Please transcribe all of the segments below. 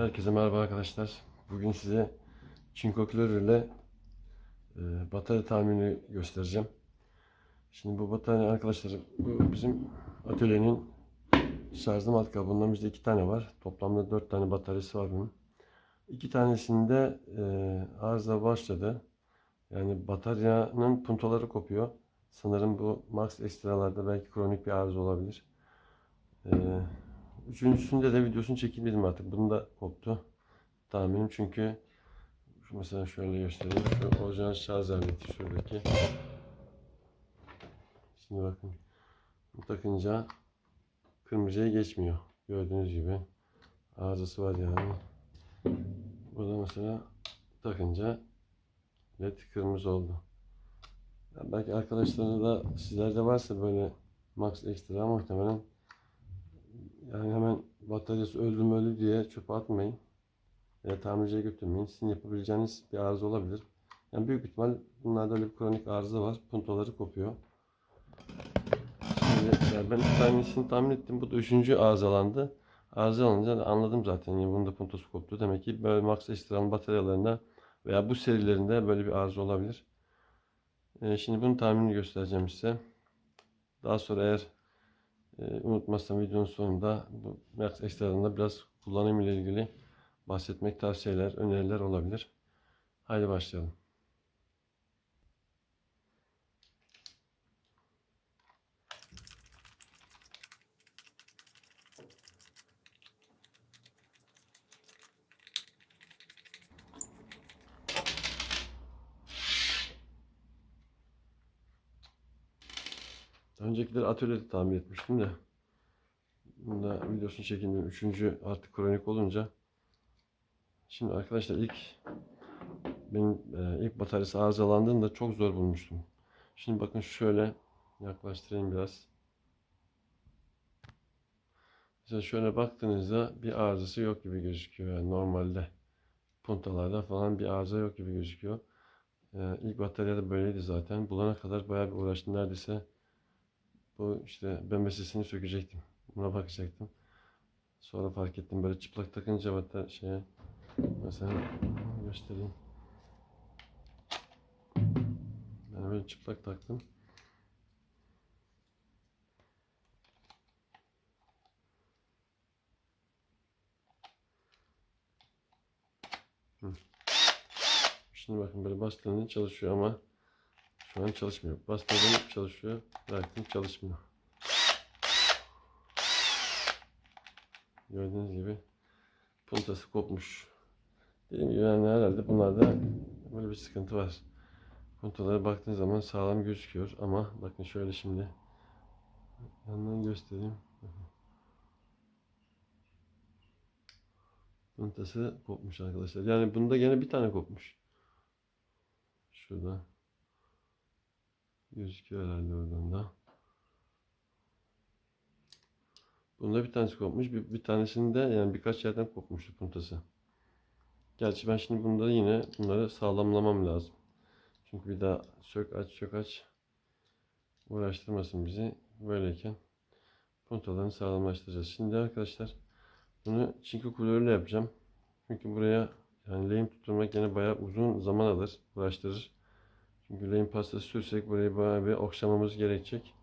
Herkese merhaba arkadaşlar. Bugün size çinko klorür ile e, batarya tamirini göstereceğim. Şimdi bu batarya arkadaşlar bu bizim atölyenin şarjlı matkabı. Bundan bizde iki tane var. Toplamda dört tane bataryası var bunun. İki tanesinde e, arıza başladı. Yani bataryanın puntoları kopuyor. Sanırım bu Max Extra'larda belki kronik bir arıza olabilir. E, Üçüncüsünde de videosunu çekeyim artık. Bunu da koptu. Tahminim çünkü şu mesela şöyle göstereyim. Şu orijinal şarj aleti şuradaki. Şimdi bakın. Bu takınca kırmızıya geçmiyor. Gördüğünüz gibi. Arızası var yani. Burada mesela takınca led kırmızı oldu. Ya belki arkadaşlarınız da sizlerde varsa böyle Max Extra muhtemelen yani hemen bataryası öldü mü öldü diye çöpe atmayın. Ya tamirciye götürmeyin. Sizin yapabileceğiniz bir arıza olabilir. Yani büyük ihtimal bunlarda öyle bir kronik arıza var. Puntoları kopuyor. Şimdi yani ben bir tanesini tahmin ettim. Bu da üçüncü arızalandı. Arızalanınca da anladım zaten. Yani bunun da puntosu koptu. Demek ki böyle Max Extra'nın bataryalarında veya bu serilerinde böyle bir arıza olabilir. Ee, şimdi bunun tahminini göstereceğim size. Daha sonra eğer e, unutmazsam videonun sonunda bu Max Extra'dan biraz kullanım ile ilgili bahsetmek tavsiyeler, öneriler olabilir. Haydi başlayalım. Öncekileri atölyede tamir etmiştim de. Bunda videosunu çekeyim. Üçüncü artık kronik olunca. Şimdi arkadaşlar ilk benim e, ilk bataryası arızalandığında çok zor bulmuştum. Şimdi bakın şöyle yaklaştırayım biraz. Mesela şöyle baktığınızda bir arızası yok gibi gözüküyor. Yani normalde puntalarda falan bir arıza yok gibi gözüküyor. E, ilk bataryada böyleydi zaten. Bulana kadar bayağı bir uğraştım. Neredeyse bu işte ben meselesini sökecektim. Buna bakacaktım. Sonra fark ettim böyle çıplak takınca hatta şeye mesela göstereyim. Ben böyle çıplak taktım. Şimdi bakın böyle bastığında çalışıyor ama şu an çalışmıyor. Bastırdım çalışıyor. Bıraktım çalışmıyor. Gördüğünüz gibi puntası kopmuş. Dediğim gibi yani herhalde bunlarda böyle bir sıkıntı var. Puntalara baktığınız zaman sağlam gözüküyor ama bakın şöyle şimdi yandan göstereyim. Puntası kopmuş arkadaşlar. Yani bunda gene bir tane kopmuş. Şurada. Gözüküyor herhalde oradan da. Bunda bir tanesi kopmuş. Bir, bir tanesinde yani birkaç yerden kopmuştu puntası. Gerçi ben şimdi bunda yine bunları sağlamlamam lazım. Çünkü bir daha sök aç sök aç uğraştırmasın bizi. Böyleyken puntalarını sağlamlaştıracağız. Şimdi arkadaşlar bunu çinko kulörüyle yapacağım. Çünkü buraya yani lehim tutturmak yine bayağı uzun zaman alır, uğraştırır. Lehim pastası sürsek burayı bayağı bir okşamamız gerekecek.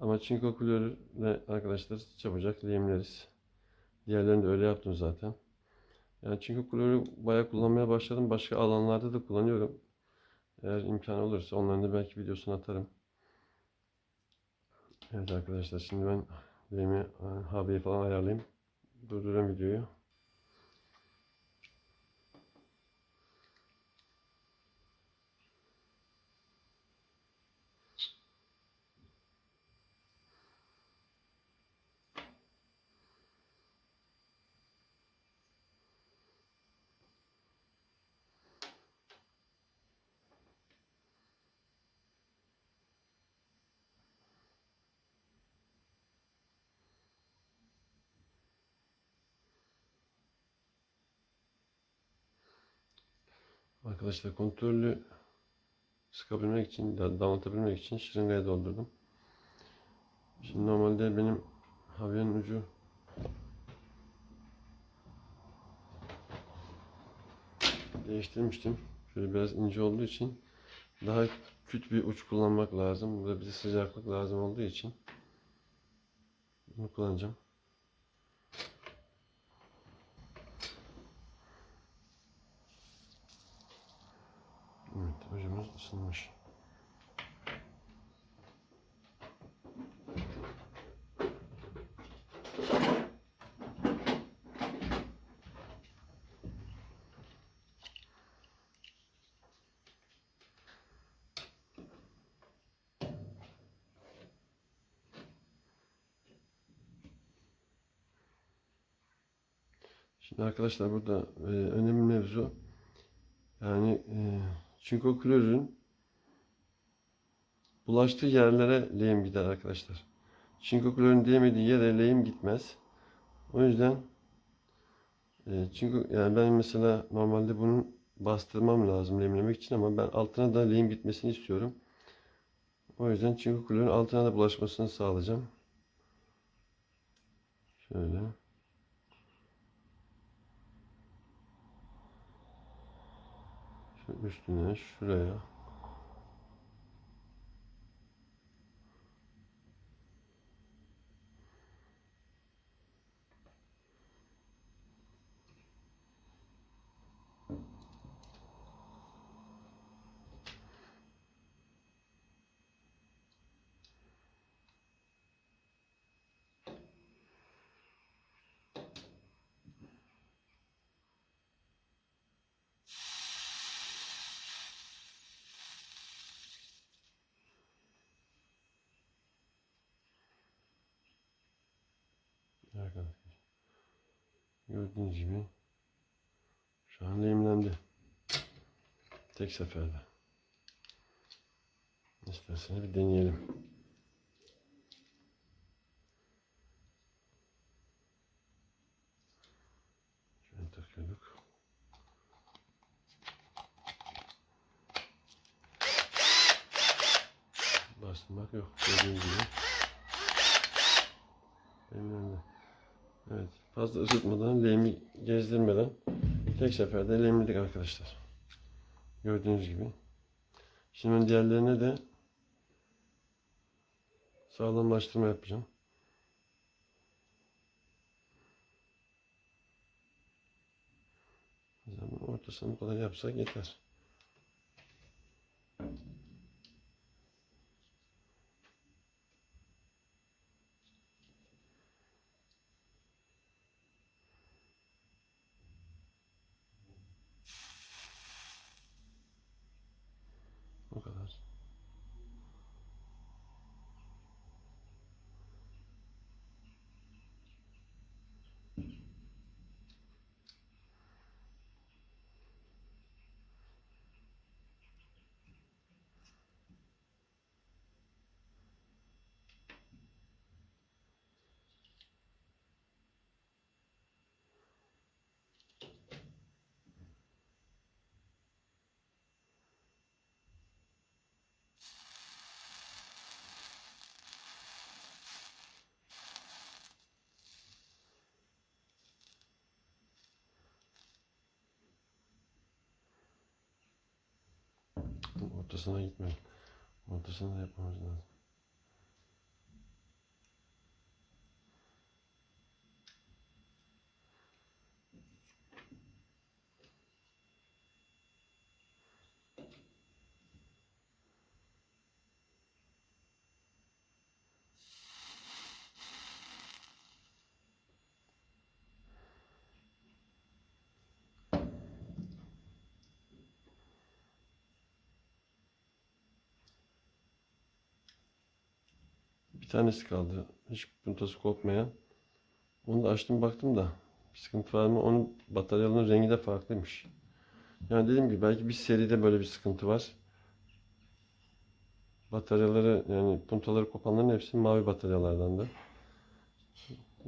Ama çinko klorürle arkadaşlar çabucak lehimleriz. Diğerlerini de öyle yaptım zaten. Yani çinko klorürü bayağı kullanmaya başladım. Başka alanlarda da kullanıyorum. Eğer imkan olursa onların da belki videosunu atarım. Evet arkadaşlar şimdi ben lehimi HB'yi falan ayarlayayım. Durduruyorum videoyu. Arkadaşlar kontrollü sıkabilmek için, da- damlatabilmek için şırıngaya doldurdum. Şimdi normalde benim havyanın ucu değiştirmiştim. Şöyle biraz ince olduğu için daha küt bir uç kullanmak lazım. Burada bize sıcaklık lazım olduğu için bunu kullanacağım. Isınmış. Şimdi arkadaşlar burada e, önemli mevzu yani e, çinko klorürün bulaştığı yerlere lehim gider arkadaşlar. Çinko klorürün değmediği yere lehim gitmez. O yüzden e, çinko yani ben mesela normalde bunu bastırmam lazım lehimlemek için ama ben altına da lehim gitmesini istiyorum. O yüzden çinko klorürün altına da bulaşmasını sağlayacağım. Şöyle. Şu üstüne şuraya. Arkadaşlar. Gördüğünüz gibi şu an lehimlendi. Tek seferde. İsterseniz bir deneyelim. Şöyle takıyorduk. Bastırmak yok. Gördüğünüz gibi. Lehimlendi. Evet. Fazla ısıtmadan, lehimi gezdirmeden tek seferde lehimledik arkadaşlar. Gördüğünüz gibi. Şimdi ben diğerlerine de sağlamlaştırma yapacağım. Ortasını bu kadar yapsak yeter. O kadar. Ortasına gitmeyin. Ortasına da yapmamız lazım. Bir tanesi kaldı. Hiç puntası kopmayan. Onu da açtım baktım da bir sıkıntı var mı? Onun bataryaların rengi de farklıymış. Yani dediğim gibi belki bir seride böyle bir sıkıntı var. Bataryaları yani puntaları kopanların hepsi mavi bataryalardandı.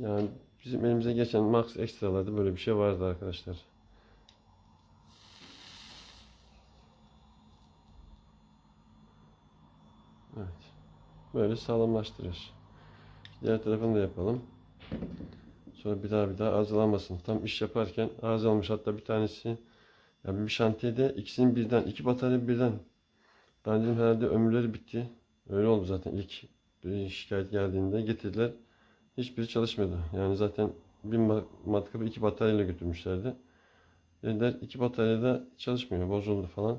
Yani bizim elimize geçen Max Extra'larda böyle bir şey vardı arkadaşlar. Böyle sağlamlaştırıyoruz. Diğer tarafını da yapalım. Sonra bir daha bir daha arızalanmasın. Tam iş yaparken arızalanmış. Hatta bir tanesi Yani bir şantiyede ikisinin birden, iki batarya birden. Ben dedim herhalde ömürleri bitti. Öyle oldu zaten ilk bir şikayet geldiğinde getirdiler. Hiçbiri çalışmıyordu. Yani zaten bir ma- matkapı iki bataryayla götürmüşlerdi. Dediler iki batarya da çalışmıyor, bozuldu falan.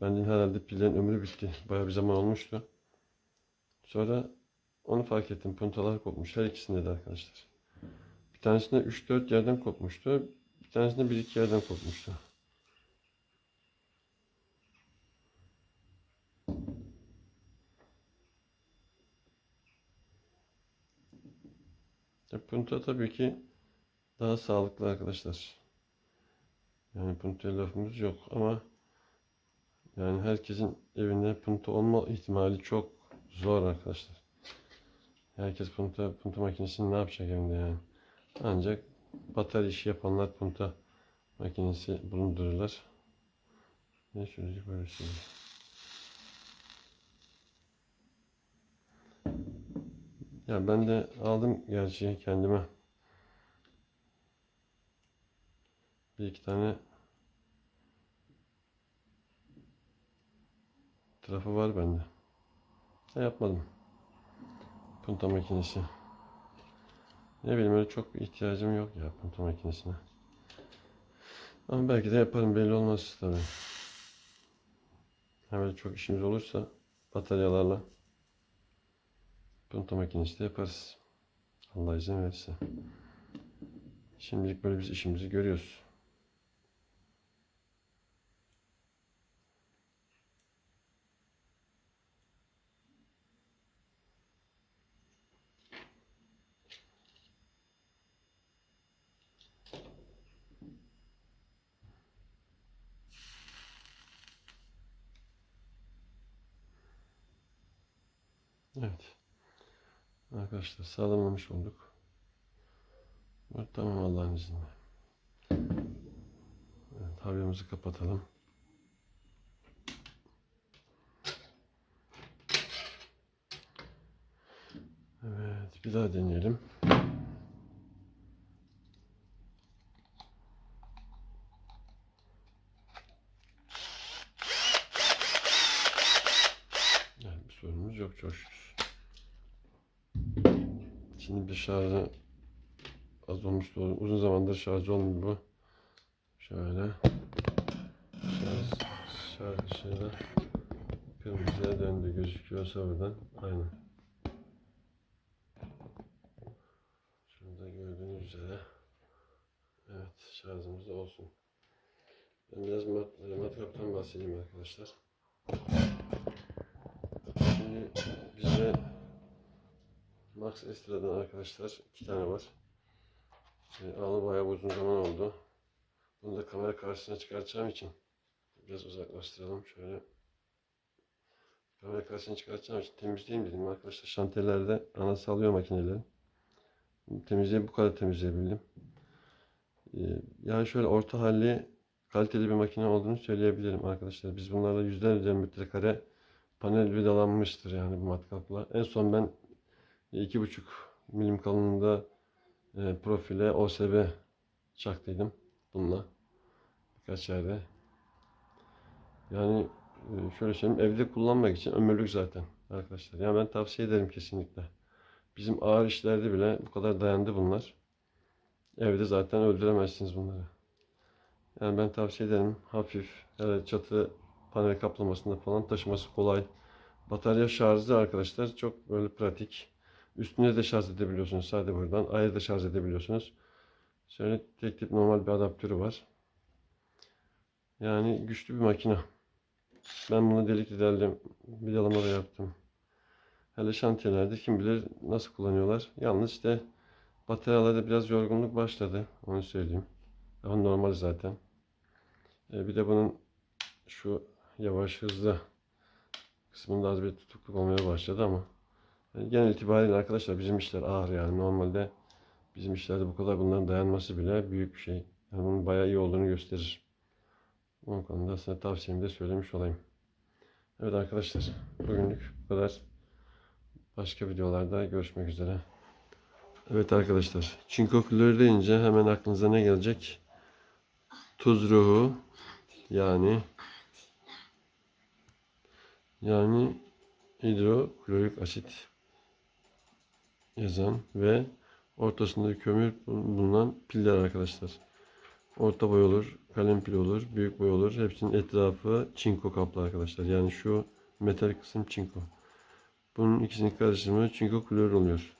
Ben dedim herhalde pillerin ömrü bitti. Bayağı bir zaman olmuştu. Sonra onu fark ettim. Puntalar kopmuş. Her ikisinde de arkadaşlar. Bir tanesinde 3-4 yerden kopmuştu. Bir tanesinde 1-2 yerden kopmuştu. Punta tabii ki daha sağlıklı arkadaşlar. Yani puntaya lafımız yok ama yani herkesin evinde punta olma ihtimali çok zor arkadaşlar. Herkes punta, punta makinesini ne yapacak evinde yani. Ancak batarya işi yapanlar punta makinesi bulundururlar. Ne çocuk böyle şey. Ya ben de aldım gerçi kendime. Bir iki tane trafo var bende. Ne yapmadım. Punta makinesi. Ne bileyim öyle çok ihtiyacım yok ya punta makinesine. Ama belki de yaparım belli olmaz tabii. Ha böyle çok işimiz olursa bataryalarla punta makinesi de yaparız. Allah izin verirse. Şimdilik böyle biz işimizi görüyoruz. Evet. Arkadaşlar sağlamlamış olduk. Evet, tamam Allah'ın izniyle. Evet, havyamızı kapatalım. Evet, bir daha deneyelim. Yani bir sorunumuz yok çok. Şimdi bir şarjı az olmuş doğru. Uzun zamandır şarj olmuyor bu. Şöyle. Şarj, şarj ışığı kırmızıya döndü gözüküyorsa buradan. Aynen. Şurada gördüğünüz üzere. Evet şarjımız da olsun. Ben biraz mat, e, matkaptan bahsedeyim arkadaşlar. Max Estra'dan arkadaşlar iki tane var. E, alı bayağı uzun zaman oldu. Bunu da kamera karşısına çıkartacağım için biraz uzaklaştıralım şöyle. Kamera karşısına çıkartacağım için temizleyeyim dedim arkadaşlar. Şantiyelerde ana salıyor makineleri. Temizleyip bu kadar temizleyebildim. E, yani şöyle orta halli kaliteli bir makine olduğunu söyleyebilirim arkadaşlar. Biz bunlarla yüzlerce metrekare panel vidalanmıştır yani bu matkapla. En son ben 2,5 milim kalınlığında e, profile OSB çaktıydım bununla birkaç yerde. Yani e, şöyle söyleyeyim evde kullanmak için ömürlük zaten arkadaşlar. Yani ben tavsiye ederim kesinlikle. Bizim ağır işlerde bile bu kadar dayandı bunlar. Evde zaten öldüremezsiniz bunları. Yani ben tavsiye ederim. Hafif, hele çatı panel kaplamasında falan taşıması kolay. Batarya şarjı arkadaşlar çok böyle pratik. Üstüne de şarj edebiliyorsunuz sadece buradan. Ayrı da şarj edebiliyorsunuz. Şöyle tek tip normal bir adaptörü var. Yani güçlü bir makine. Ben bunu delikli deldim. Vidalama da yaptım. Hele şantiyelerde kim bilir nasıl kullanıyorlar. Yalnız işte bataryalarda biraz yorgunluk başladı. Onu söyleyeyim. Ama normal zaten. E, bir de bunun şu yavaş hızlı kısmında az bir tutukluk olmaya başladı ama yani genel itibariyle arkadaşlar bizim işler ağır yani normalde bizim işlerde bu kadar bunların dayanması bile büyük bir şey. Yani bunun bayağı iyi olduğunu gösterir. O konuda size tavsiyemi de söylemiş olayım. Evet arkadaşlar bugünlük bu kadar. Başka videolarda görüşmek üzere. Evet arkadaşlar çinko külleri deyince hemen aklınıza ne gelecek? tuz ruhu yani yani hidroklorik asit yazan ve ortasında kömür bulunan piller arkadaşlar. Orta boy olur, kalem pil olur, büyük boy olur. Hepsinin etrafı çinko kaplı arkadaşlar. Yani şu metal kısım çinko. Bunun ikisinin karışımı çinko klor oluyor.